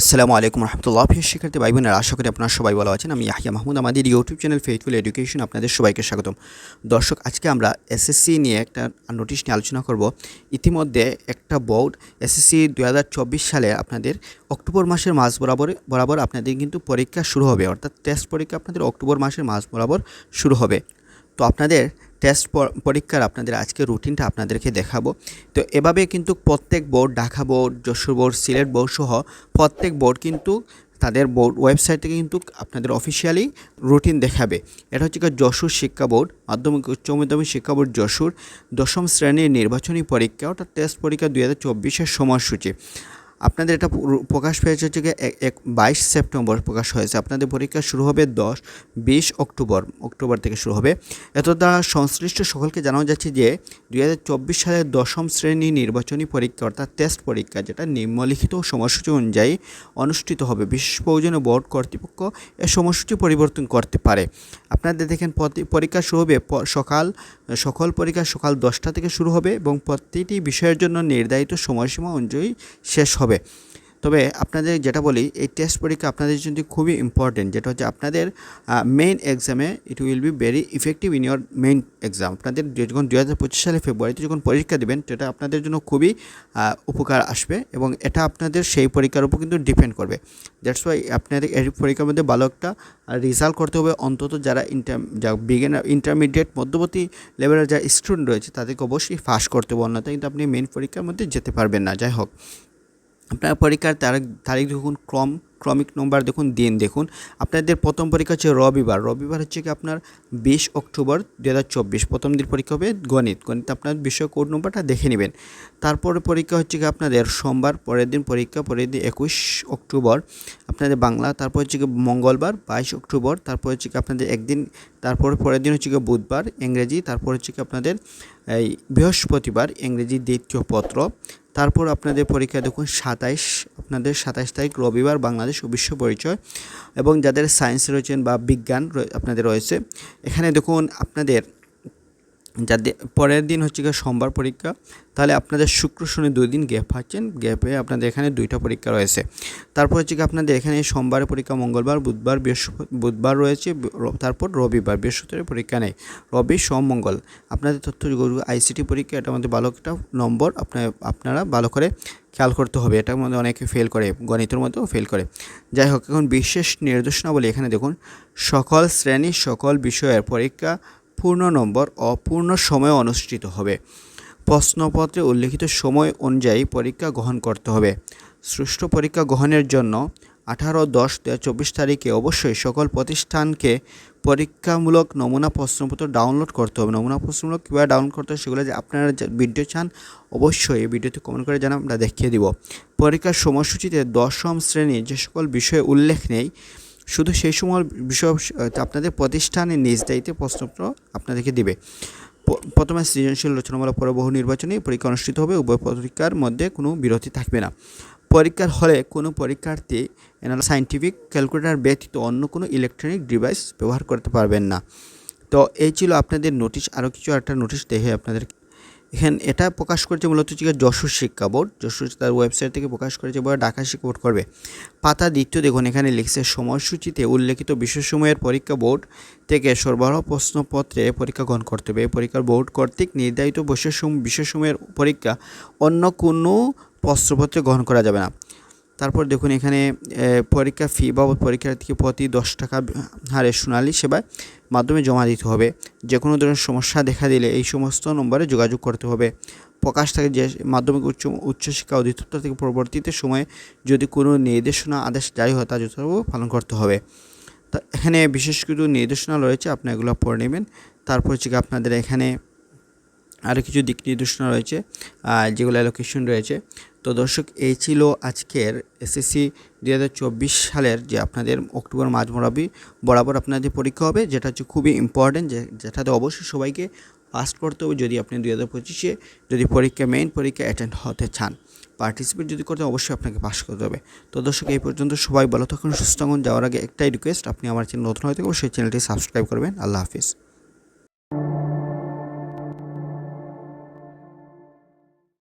আসসালামু আলাইকুম রহমতুল্লাহ। প্রিয় শিক্ষার্থী ভাই বোনেরা আশা করি আপনারা সবাই ভালো আছেন। আমি ইয়াহিয়া মাহমুদ, আমাদের ইউটিউব চ্যানেল ফেইথফুল এডুকেশন আপনাদের সবাইকে স্বাগতম। দর্শক, আজকে আমরা এসএসসি নিয়ে একটা নোটিশ নিয়ে আলোচনা করব। ইতিমধ্যে একটা বোর্ড এসএসসি দু হাজার চব্বিশ সালে আপনাদের অক্টোবর মাসের মাস বরাবর বরাবর আপনাদের কিন্তু পরীক্ষা শুরু হবে। অর্থাৎ টেস্ট পরীক্ষা আপনাদের অক্টোবর মাসের মাস বরাবর শুরু হবে। তো আপনাদের টেস্ট পরীক্ষার আপনাদের আজকে রুটিনটা আপনাদেরকে দেখাবো। তো এভাবে কিন্তু প্রত্যেক board Dhaka board Jessore board Sylhet board সহ প্রত্যেক বোর্ড কিন্তু তাদের বোর্ড ওয়েবসাইট থেকে কিন্তু আপনাদের অফিসিয়ালি রুটিন দেখাবে। এটা হচ্ছে যশোর শিক্ষা বোর্ড মাধ্যমিক উচ্চ মাধ্যমিক শিক্ষা বোর্ড যশোর। দশম শ্রেণির নির্বাচনী পরীক্ষা, অর্থাৎ টেস্ট পরীক্ষা দুই হাজার চব্বিশের সময়সূচি। আপনাদের এটা প্রকাশ পেয়েছে হচ্ছে গিয়ে এক, বাইশ সেপ্টেম্বর প্রকাশ হয়েছে। আপনাদের পরীক্ষা শুরু হবে দশ, বিশ অক্টোবর অক্টোবর থেকে শুরু হবে। এত দ্বারা সংশ্লিষ্ট সকলকে জানানো যাচ্ছে যে দুই সালের দশম শ্রেণি নির্বাচনী পরীক্ষা অর্থাৎ টেস্ট পরীক্ষা যেটা নিম্নলিখিত সময়সূচি অনুযায়ী অনুষ্ঠিত হবে। বিশেষ প্রয়োজনে বোর্ড কর্তৃপক্ষ এ সময়সূচি পরিবর্তন করতে পারে। আপনাদের দেখেন পরীক্ষা শুরু হবে সকাল সকল পরীক্ষা সকাল দশটা থেকে শুরু হবে এবং প্রতিটি বিষয়ের জন্য নির্ধারিত সময়সীমা অনুযায়ী শেষ হবে। তবে আপনাদের যেটা বলি, এই টেস্ট পরীক্ষা আপনাদের জন্য খুবই ইম্পর্টেন্ট যেটা হচ্ছে আপনাদের মেইন এক্সামে it will be very effective in your main exam আপনাদের যখন দু হাজার পঁচিশ সালে ফেব্রুয়ারিতে যখন পরীক্ষা দেবেন, সেটা আপনাদের জন্য খুবই উপকার আসবে এবং এটা আপনাদের সেই পরীক্ষার উপর কিন্তু ডিপেন্ড করবে। দ্যাটস ওয়াই আপনাদের এই পরীক্ষার মধ্যে ভালো একটা রেজাল্ট করতে হবে। অন্তত যারা ইন্টার যা বিগিনার ইন্টারমিডিয়েট মধ্যবর্তী লেভেলের যারা স্টুডেন্ট রয়েছে, তাদেরকে অবশ্যই ফাঁস করতে হবে। অন্যথায় কিন্তু আপনি মেইন পরীক্ষার মধ্যে যেতে পারবেন না। যাই হোক। আপনার পরীক্ষার তারিখ তারিখ দেখুন, ক্রম, ক্রমিক নম্বর দেখুন, দিন দেখুন। আপনাদের প্রথম পরীক্ষা হচ্ছে রবিবার। রবিবার হচ্ছে কি আপনার বিশ অক্টোবর দু হাজার চব্বিশ। প্রথম দিন পরীক্ষা হবে গণিত। গণিত আপনার বিষয় কোড নম্বরটা দেখে নেবেন। তারপরে পরীক্ষা হচ্ছে কি আপনাদের সোমবার, পরের দিন পরীক্ষা, পরের দিন একুশ অক্টোবর। আপনাদের বাংলা, তারপর হচ্ছে কি মঙ্গলবার, বাইশ অক্টোবর। তারপর হচ্ছে কি আপনাদের একদিন, তারপর পরের দিন হচ্ছে কি বুধবার, ইংরেজি। তারপর হচ্ছে কি আপনাদের এই বৃহস্পতিবার, ইংরেজি দ্বিতীয় পত্র। তারপর আপনাদের পরীক্ষা দেখুন সাতাইশ, আপনাদের সাতাইশ তারিখ রবিবার বাংলাদেশ ও বিশ্ব পরিচয় এবং যাদের সায়েন্স রয়েছেন বা বিজ্ঞান আপনাদের রয়েছে। এখানে দেখুন আপনাদের যাদের পরের দিন হচ্ছে গিয়ে সোমবার পরীক্ষা। তাহলে আপনাদের শুক্র, শনি দুই দিন গ্যাপ পাচ্ছেন গ্যাপে আপনাদের এখানে দুইটা পরীক্ষা রয়েছে। তারপর হচ্ছে কি আপনাদের এখানে সোমবারের পরীক্ষা, মঙ্গলবার, বুধবার বৃহস্পতি বুধবার রয়েছে তারপর রবিবার, বৃহস্পতিবার পরীক্ষা নেই। রবি, সোম, মঙ্গল। আপনাদের তথ্য আইসিটি পরীক্ষা, এটা আমাদের ভালো একটা নম্বর আপনার আপনারা ভালো করে খেয়াল করতে হবে। এটার মধ্যে অনেকে ফেল করে, গণিতের মধ্যেও ফেল করে। যাই হোক, এখন বিশেষ নির্দেশনাবলী এখানে দেখুন। সকল শ্রেণি, সকল বিষয়ের পরীক্ষা পূর্ণ নম্বর, অপূর্ণ সময়ে অনুষ্ঠিত হবে। প্রশ্নপত্রে উল্লিখিত সময় অনুযায়ী পরীক্ষা গ্রহণ করতে হবে। সুষ্ঠু পরীক্ষা গ্রহণের জন্য আঠারো, দশ দু চব্বিশ তারিখে অবশ্যই সকল প্রতিষ্ঠানকে পরীক্ষামূলক নমুনা প্রশ্নপত্র ডাউনলোড করতে হবে। নমুনা প্রশ্নমূলক কীভাবে ডাউনলোড করতে হবে সেগুলো যে আপনারা ভিডিও চান, অবশ্যই এই ভিডিওতে কমেন্ট করে জানা আমরা দেখিয়ে দিব। পরীক্ষার সময়সূচিতে দশম শ্রেণির যে সকল বিষয়ে উল্লেখ নেই শুধু সেই সময় বিষয় আপনাদের প্রতিষ্ঠানের নিজ দায়িত্বে প্রশ্নপত্র আপনাদেরকে দেবে। প্রথমে সৃজনশীল রচনামূলক পরে বহু নির্বাচনী পরীক্ষা অনুষ্ঠিত হবে, উভয় পরীক্ষার মধ্যে কোনো বিরতি থাকবে না। পরীক্ষার হলে কোনো পরীক্ষার্থী সাইন্টিফিক ক্যালকুলেটার ব্যতীত অন্য কোনো ইলেকট্রনিক ডিভাইস ব্যবহার করতে পারবেন না। তো এই ছিল আপনাদের নোটিশ আরও কিছু একটা নোটিশ দেখে আপনাদের এখানে এটা প্রকাশ করেছে মূলত হচ্ছে যশোর শিক্ষা বোর্ড। যশোর তার ওয়েবসাইট থেকে প্রকাশ করেছে বা ঢাকা শিক্ষা বোর্ড করবে। পাতা দ্বিতীয় দেখুন, এখানে লিখছে, সময়সূচিতে উল্লেখিত বিষয়সমূহের পরীক্ষা বোর্ড থেকে সরবরাহ প্রশ্নপত্রে পরীক্ষা গ্রহণ করতে হবে। পরীক্ষার বোর্ড কর্তৃক নির্ধারিত বিষয়সমূহের পরীক্ষা অন্য কোনো প্রশ্নপত্রে গ্রহণ করা যাবে না। তারপর দেখুন এখানে পরীক্ষা ফি বাবদ পরীক্ষার্থীকে প্রতি দশ টাকা হারে সোনালি সেবায় মাধ্যমে জমা দিতে হবে। যে কোনো ধরনের সমস্যা দেখা দিলে এই সমস্ত নম্বরে যোগাযোগ করতে হবে। প্রকাশ থাকে যে মাধ্যমিক উচ্চ, উচ্চশিক্ষা অধিদপ্তর থেকে পরবর্তীতে সময়ে যদি কোনো নির্দেশনা আদেশ জারি হয়, তা যথাযথ পালন করতে হবে। তা এখানে বিশেষ কিছু নির্দেশনা রয়েছে আপনি এগুলো পড়ে নেবেন। তারপর হচ্ছে আপনাদের এখানে আরও কিছু দিক নির্দেশনা রয়েছে যেগুলো অ্যালোকেশন রয়েছে। তো দর্শক, এই ছিল আজকের এসএসসি দুই হাজার চব্বিশ সালের যে আপনাদের অক্টোবর মাঝ বরাবি বরাবর আপনাদের পরীক্ষা হবে, যেটা হচ্ছে খুবই ইম্পর্টেন্ট যে যেটাতে অবশ্যই সবাইকে পাস করতে হবে যদি আপনি দু হাজার পঁচিশে যদি পরীক্ষা মেইন পরীক্ষা অ্যাটেন্ড হতে চান। পার্টিসিপেট যদি করতে অবশ্যই আপনাকে পাস করতে হবে। তো দর্শক, এই পর্যন্ত সবাই ভালো থাকুন, সুস্থ যাওয়ার আগে একটাই রিকোয়েস্ট আপনি আমার চ্যানেল নতুন হয়তো সেই চ্যানেলটি সাবস্ক্রাইব করবেন। আল্লাহ হাফিজ।